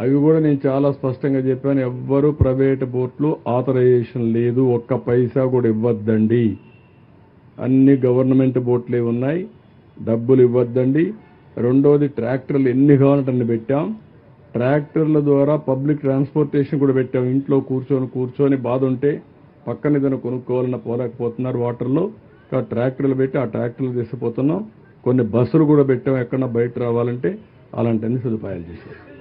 అవి కూడా నేను చాలా స్పష్టంగా చెప్పాను. ఎవ్వరు ప్రైవేట్ బోట్లు ఆథరైజేషన్ లేదు. ఒక్క పైసా కూడా ఇవ్వద్దండి. అన్ని గవర్నమెంట్ బోట్లే ఉన్నాయి. డబ్బులు ఇవ్వద్దండి. రెండోది ట్రాక్టర్లు ఎన్ని కావాలంటే పెట్టాం. ట్రాక్టర్ల ద్వారా పబ్లిక్ ట్రాన్స్పోర్టేషన్ కూడా పెట్టాం. ఇంట్లో కూర్చొని కూర్చొని బాధ ఉంటే పక్కన ఏదైనా కొనుక్కోవాలని పోలేకపోతున్నారు వాటర్లో. ట్రాక్టర్లు పెట్టి ఆ ట్రాక్టర్లు తీసుకుపోతున్నాం. కొన్ని బస్సులు కూడా పెట్టాం. ఎక్కడన్నా బయట రావాలంటే అలాంటివన్నీ సదుపాయాలు చేశాం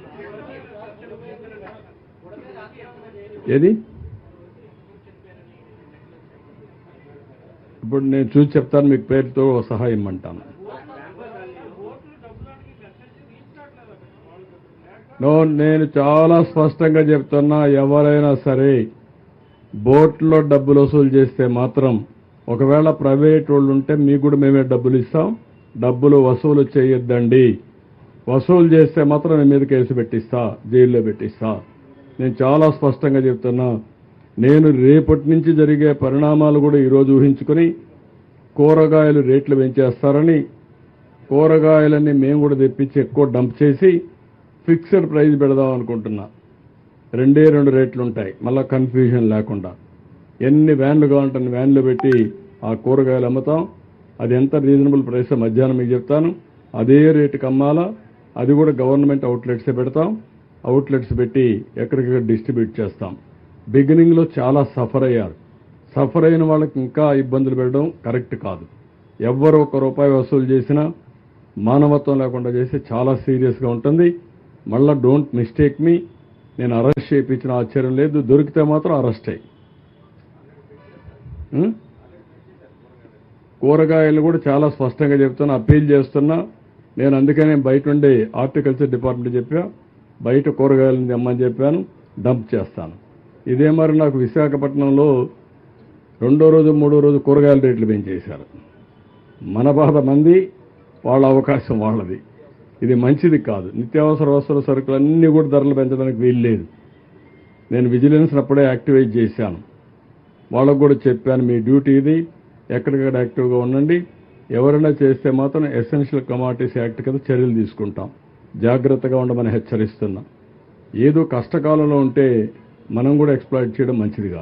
ఏది? ఇప్పుడు నేను చూసి చెప్తాను మీకు పేరుతో సహాయం ఇమ్మంటాను నో నేను చాలా స్పష్టంగా చెప్తున్నా ఎవరైనా సరే బోట్లో డబ్బులు వసూలు చేస్తే మాత్రం ఒకవేళ ప్రైవేట్ వాళ్ళు ఉంటే మీకు కూడా మేమే డబ్బులు ఇస్తాం డబ్బులు వసూలు చేయొద్దండి. వసూలు చేస్తే మాత్రం నేను మీద కేసు పెట్టిస్తా జైల్లో పెట్టిస్తా. నేను చాలా స్పష్టంగా చెప్తున్నా నేను రేపటి నుంచి జరిగే పరిణామాలు కూడా ఈరోజు ఊహించుకొని కూరగాయలు రేట్లు పెంచేస్తారని కూరగాయలన్నీ మేము కూడా తెప్పించి ఎక్కువ డంప్ చేసి ఫిక్స్డ్ ప్రైస్ పెడదాం అనుకుంటున్నా. రెండే రెండు రేట్లు ఉంటాయి మళ్ళీ కన్ఫ్యూజన్ లేకుండా. ఎన్ని వ్యాన్లు కావాలంటే వ్యాన్లు పెట్టి ఆ కూరగాయలు అమ్ముతాం. అది ఎంత రీజనబుల్ ప్రైస్ మధ్యాహ్నం మీకు చెప్తాను. అదే రేటుకి అమ్మాలా అది కూడా గవర్నమెంట్ అవుట్లెట్సే పెడతాం. అవుట్లెట్స్ పెట్టి ఎక్కడికక్కడ డిస్ట్రిబ్యూట్ చేస్తాం. బిగినింగ్లో చాలా సఫర్ అయ్యారు. సఫర్ అయిన వాళ్ళకి ఇంకా ఇబ్బందులు పెట్టడం కరెక్ట్ కాదు. ఎవ్వరు ఒక రూపాయి వసూలు చేసినా మానవత్వం లేకుండా చేస్తే చాలా సీరియస్గా ఉంటుంది. మళ్ళా డోంట్ మిస్టేక్ మీ నేను అరెస్ట్ చేయించిన ఆశ్చర్యం లేదు. దొరికితే మాత్రం అరెస్ట్ అయ్యి కూరగాయలు కూడా చాలా స్పష్టంగా చెప్తున్నా అప్పీల్ చేస్తున్నా. నేను అందుకనే బయట ఉండే హార్టికల్చర్ డిపార్ట్మెంట్ చెప్పా. బయట కూరగాయలను తెమ్మని చెప్పాను డంప్ చేస్తాను. ఇదే మరి నాకు విశాఖపట్నంలో రెండో రోజు మూడో రోజు కూరగాయల రేట్లు పెంచేశారు. మన బాధ మంది వాళ్ళ అవకాశం వాళ్ళది. ఇది మంచిది కాదు. నిత్యావసర వస్తువుల సరుకులు అన్నీ కూడా ధరలు పెంచడానికి వీల్లేదు నేను విజిలెన్స్ అప్పుడే యాక్టివేట్ చేశాను. వాళ్ళకు కూడా చెప్పాను మీ డ్యూటీ ఇది. ఎక్కడికక్కడ యాక్టివ్గా ఉండండి. ఎవరైనా చేస్తే మాత్రం ఎసెన్షియల్ కమాడిటీస్ యాక్ట్ కింద చర్యలు తీసుకుంటాం. జాగ్రత్తగా ఉండమని హెచ్చరిస్తున్నా. ఏదో కష్టకాలంలో ఉంటే మనం కూడా ఎక్స్ప్లాయిట్ చేయడం మంచిది కాదు.